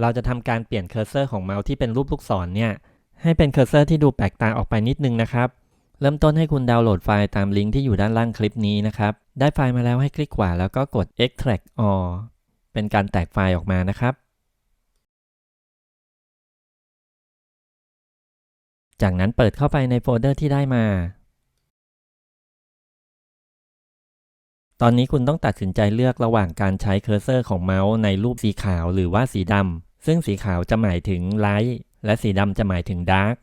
เราจะทำการเปลี่ยนเคอร์เซอร์ของเมาส์ที่เป็นรูปลูกศรเนี่ยให้เป็นเคอร์เซอร์ที่ดูแปลกตาออกไปนิดนึงนะครับ เริ่มต้นให้คุณดาวน์โหลดไฟล์ตามลิงก์ที่อยู่ด้านล่างคลิปนี้นะครับ ได้ไฟล์มาแล้วให้คลิกขวาแล้วก็กด extract all เป็นการแตกไฟล์ออกมานะครับ จากนั้นเปิดเข้าไปในโฟลเดอร์ที่ได้มา ตอนนี้คุณต้องตัดสินใจเลือกระหว่างการใช้เคอร์เซอร์ของเมาส์ในรูปสีขาวหรือว่าสีดำ ซึ่งสีขาวจะหมายถึง Light และสีดำจะหมายถึง Dark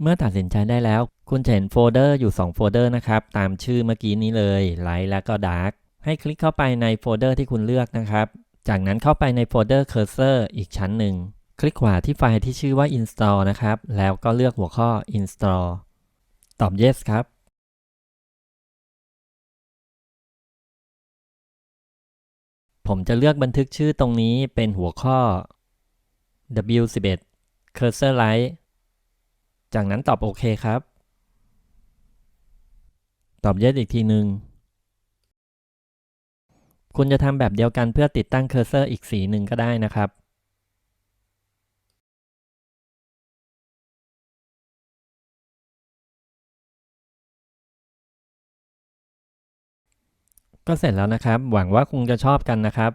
เมื่อตัดสินใจได้แล้ว คุณจะเห็นโฟลเดอร์อยู่ 2 โฟลเดอร์นะครับ ตามชื่อเมื่อกี้นี้เลย Light และก็ Dark ให้คลิกเข้าไปในโฟลเดอร์ที่คุณเลือกนะครับ จากนั้นเข้าไปในโฟลเดอร์ Cursor อีกชั้นหนึ่ง คลิกขวาที่ไฟล์ที่ชื่อว่า install นะครับ แล้วก็เลือกหัวข้อ install ตอบ yes ครับ ผมจะเลือกบันทึกชื่อตรงนี้เป็นหัวข้อ W11 Cursor Light จากนั้นตอบโอเคครับ ตอบ yes อีกทีหนึ่งคุณจะทำแบบเดียวกันเพื่อติดตั้งเคอร์เซอร์อีกสีหนึ่งก็ได้นะครับ ก็เสร็จแล้วนะครับ หวังว่าคงจะชอบกันนะครับ